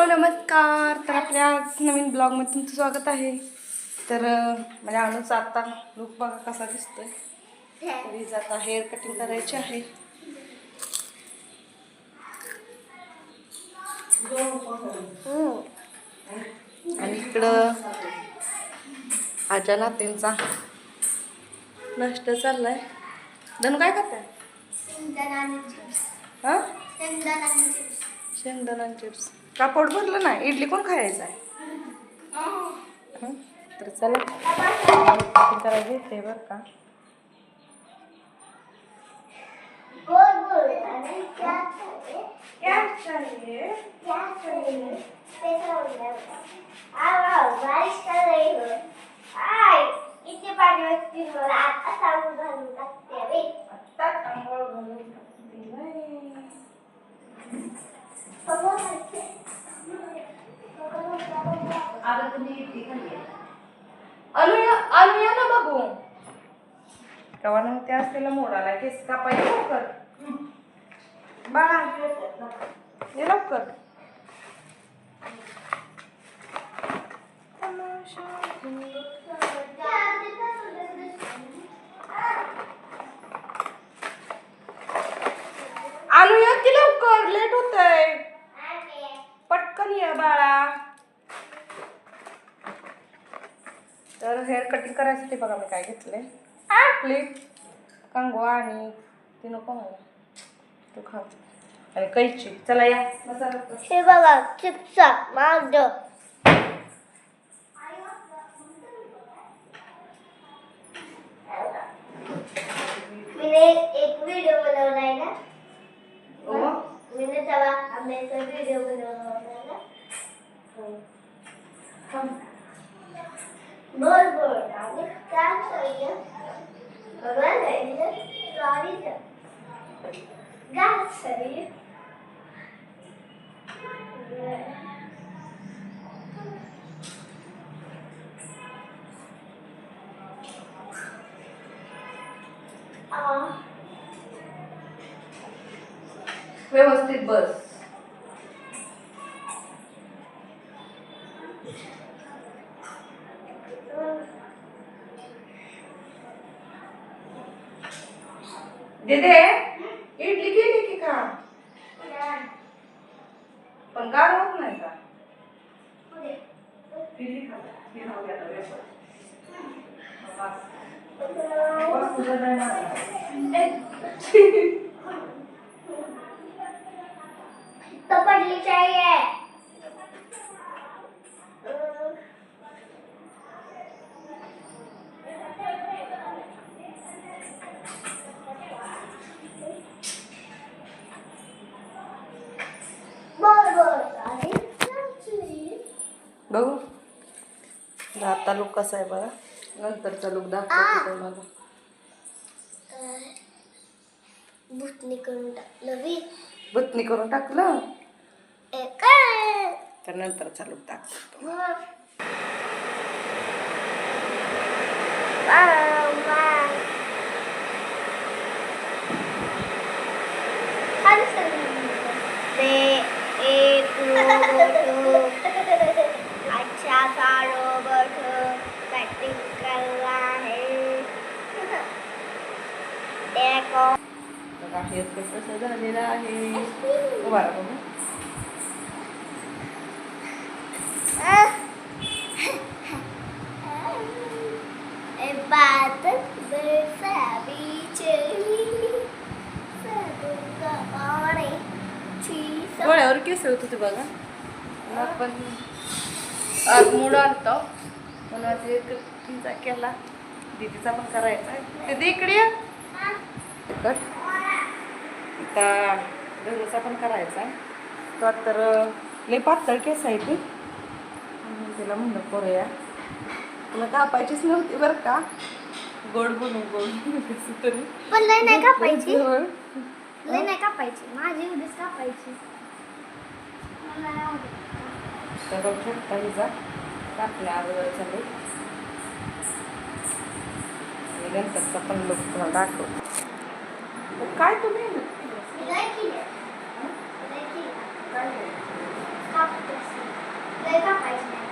Hello नमस्कार. तर आपल्या नवीन ब्लॉगमध्ये तुमचं स्वागत आहे. तर माझ्या अनुचा आता लुक बघा कसा दिसतोय. तरी आता हेअर कटिंग करायची आहे. आणि इकडं आजा नातींचा नष्ट चाललाय. धनु काय करताय? हा? शेंगदाणा चिप्स. कापड भरलं ना इडली कोण खायचं आहे? तर चला. कटिंग घेते बरं का. Thank you. तेव्हा मग ते असलेला मोडाला केस कापाय लवकर बाळा ये लवकर. अनुया की लवकर? लेट होतंय. पटकन ये बाळा. तर हेअर कटिंग करायसाठी बघा मी काय घेतलंय. क्लिप कंगवा आणि ती नको मला तू खा आणि कैची चला या बसा लवकर. हे बघा चिप्सा माझ मी एक व्हिडिओ बनवलाय ना हो मी तेव्हा आंब्याचा व्हिडिओ बनवला होता ना बघा सॉरी गात सरी आ व्यवस्थित बस दीदे इडली केली की का पण गार होत नाही का इडली खा हे खाऊ द्या आता वेफर. बस. बस तुझं नाही मला. तो पडली चाहिए बघू. आता लुक कसा आहे बघा. नंतरचा लुक दाखवते तुम्हाला. बुटणी करून टाकलं मी बुतनी करून टाकलं? तर नंतरचा लुक दाखवतो. ते एक सारो बठ बॅटिंग करला है। देखो। बघा कसं झालेलं आहे. उभा बघू बात बरसावी चली। सदुका पाणी चीसा डोळ्यावर केस होत होते बघा. मग पण मूड आज एक तिचा केला. दीदीचा पण करायचा. आहे दीदी इकडे आता गरूचा पण करायचा. आहे तो तर लय पातळ केस आहे ती. तिला म्हणलं करूया. तुला कापायचीच नव्हती बरं का? गोड बनवून गोड कसं तरी. पण लय नाही कापायची. गोड. लय नाही कापायची. माझी उद्याच कापायची. मला नाही आवडत. तर बघू शकता हिचा कापल्या अगोदर आणि नंतरचा पण लूक तुम्हाला दाखव काय तुम्ही? लय केली. लय केली. कापतेस. लय कापायचं नाही.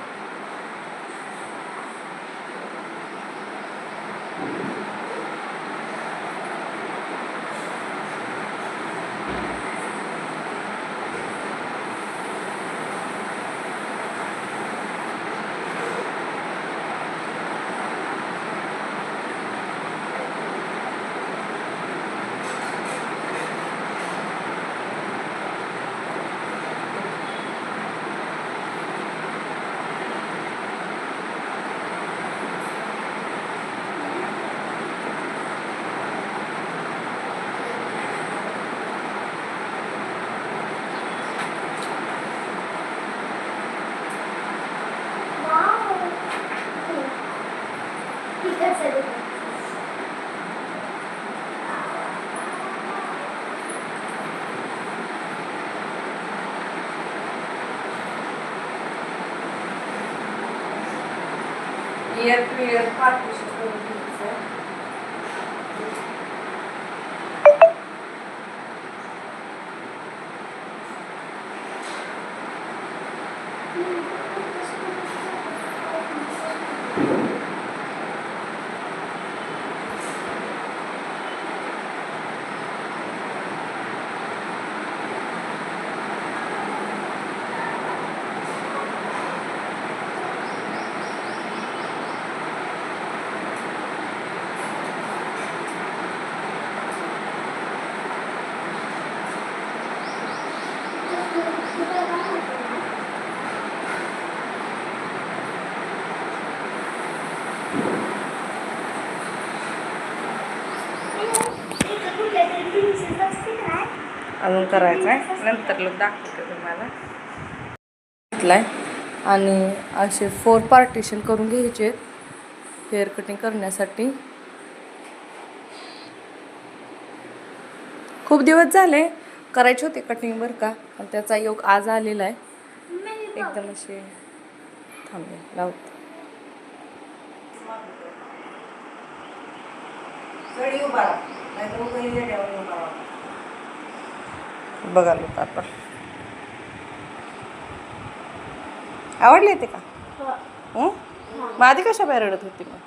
वाव. ठीक आहे चल. इयर टू इयर पार्टिशन करून घ्यायचं इथं कुठल्या तरी princess असते काय? अजून करायचं आहे नंतर लोक दाखवते तुम्हाला. घेतलाय. आणि असे फोर पार्टिशन करून घ्यायचे हेअर कटिंग करण्यासाठी. खूप दिवस झाले करायचे होते कटिंग बरं का. पण त्याचा योग आज आलेला आहे. एकदम असे थांबले लावते. बघा लोक आता आवडले ते का? मग आधी कशा बाहेर रडत होती मग?